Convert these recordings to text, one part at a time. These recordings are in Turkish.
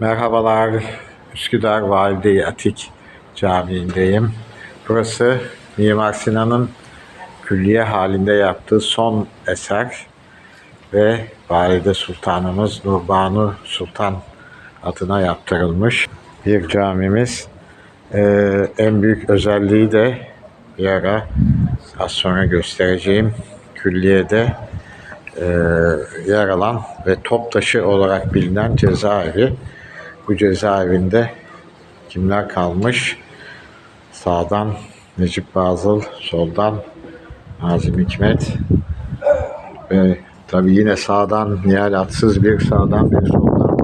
Merhabalar, Üsküdar Valide Atik Camii'ndeyim. Burası Mimar Sinan'ın külliye halinde yaptığı son eser ve Valide Sultanımız Nurbanu Sultan adına yaptırılmış bir camimiz. Ee, en büyük özelliği de bir ara az sonra göstereceğim külliyede e, yer alan ve top taşı olarak bilinen cezaevi. Bu cezaevinde kimler kalmış? Sağdan Necip Fazıl, soldan Nazım Hikmet ve tabi yine sağdan Nihal Atsız bir sağdan bir soldan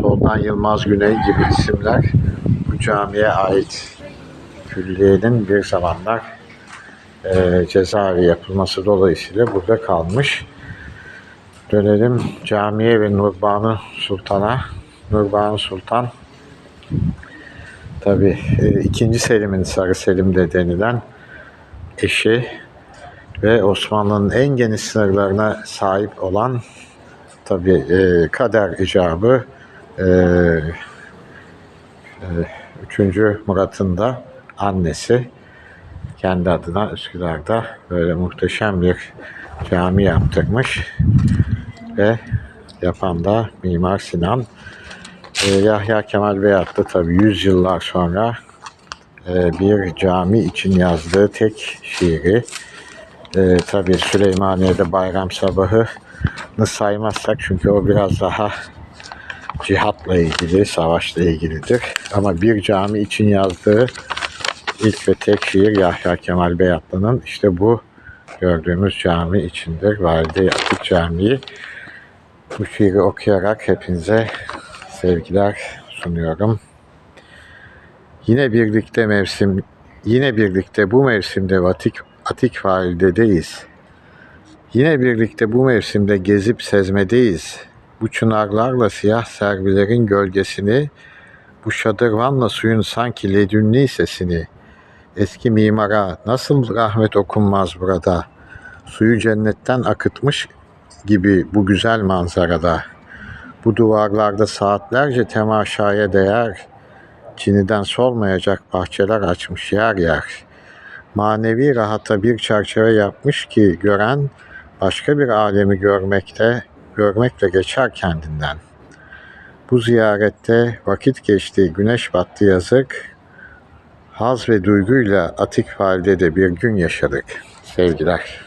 soldan Yılmaz Güney gibi isimler bu camiye ait külliyenin bir zamanlar e, cezaevi yapılması dolayısıyla burada kalmış. Dönelim camiye ve Nurbanu Sultan'a. Nurbanu Sultan tabi ikinci Selim'in Sarı Selim de denilen eşi ve Osmanlı'nın en geniş sınırlarına sahip olan tabi e, kader icabı e, e, 3. Murat'ın da annesi kendi adına Üsküdar'da böyle muhteşem bir cami yaptırmış ve yapan da Mimar Sinan. Ee, Yahya Kemal Beyatlı tabi 100 yıllar sonra e, bir cami için yazdığı tek şiiri. E, tabi Süleymaniye'de bayram sabahını saymazsak çünkü o biraz daha cihatla ilgili, savaşla ilgilidir. Ama bir cami için yazdığı ilk ve tek şiir Yahya Kemal Beyatlı'nın işte bu gördüğümüz cami içindir. Valide Atik Camii. Bu şiiri okuyarak hepinize sevgiler sunuyorum. Yine birlikte mevsim, yine birlikte bu mevsimde Atik, Atik Valide'deyiz. Yine birlikte bu mevsimde gezip sezmedeyiz. Bu çınarlarla siyah servilerin gölgesini, bu şadırvanla suyun sanki ledünni sesini, eski mimara nasıl rahmet okunmaz burada, suyu cennetten akıtmış gibi bu güzel manzarada. Bu duvarlarda saatlerce temaşaya değer, Çiniden solmayacak bahçeler açmış yer yer. Manevi rahata bir çerçeve yapmış ki gören başka bir alemi görmekte, görmekle geçer kendinden. Bu ziyarette vakit geçti, güneş battı yazık. Haz ve duyguyla atik halde de bir gün yaşadık. Sevgiler.